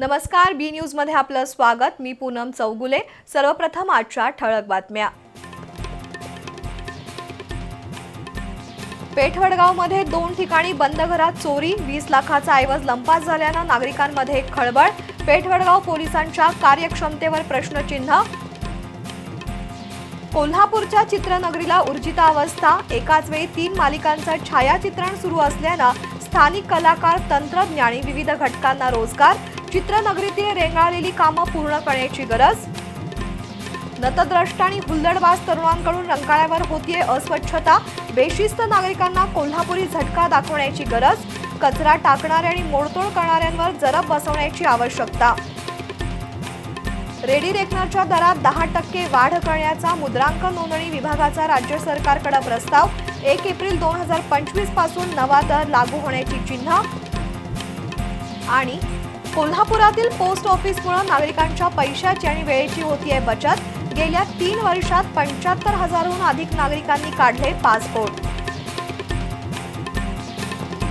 नमस्कार बी न्यूजमध्ये आपलं स्वागत. मी पूनम चौगुले. सर्वप्रथम आजच्या ठळक बातम्या. पेठवडगावमध्ये दोन ठिकाणी बंद घरात चोरी वीस लाखाचा ऐवज लंपास झाल्यानं नागरिकांमध्ये खळबळ. पेठवडगाव पोलिसांच्या कार्यक्षमतेवर प्रश्नचिन्ह. कोल्हापूरच्या चित्रनगरीला ऊर्जिता अवस्था. एकाच वेळी तीन मालिकांचं छायाचित्रण सुरू असल्यानं स्थानिक कलाकार तंत्रज्ञानी विविध घटकांना रोजगार. चित्रनगरीतील रेंगाळलेली कामं पूर्ण करण्याची गरज? नतद्रष्ट आणि हुल्लडबाज तरुणांकडून रंकाळ्यावर होतीये अस्वच्छता. बेशिस्त नागरिकांना कोल्हापुरी झटका दाखवण्याची गरज कचरा टाकणारे आणि मोडतोड करणाऱ्यांवर जरब बसवण्याची आवश्यकता. रेडी रेकनरच्या दरात दहा टक्के वाढ करण्याचा मुद्रांक नोंदणी विभागाचा राज्य सरकारकडे प्रस्ताव. एक एप्रिल दोन हजार पंचवीसपासून नवा दर लागू होण्याची चिन्ह. आणि कोल्हापुरातील पोस्ट ऑफिसमुळे नागरिकांच्या पैशाची आणि वेळेची होती आहे बचत. गेल्या तीन वर्षात पंच्याहत्तर हजारहून अधिक नागरिकांनी काढले पासपोर्ट.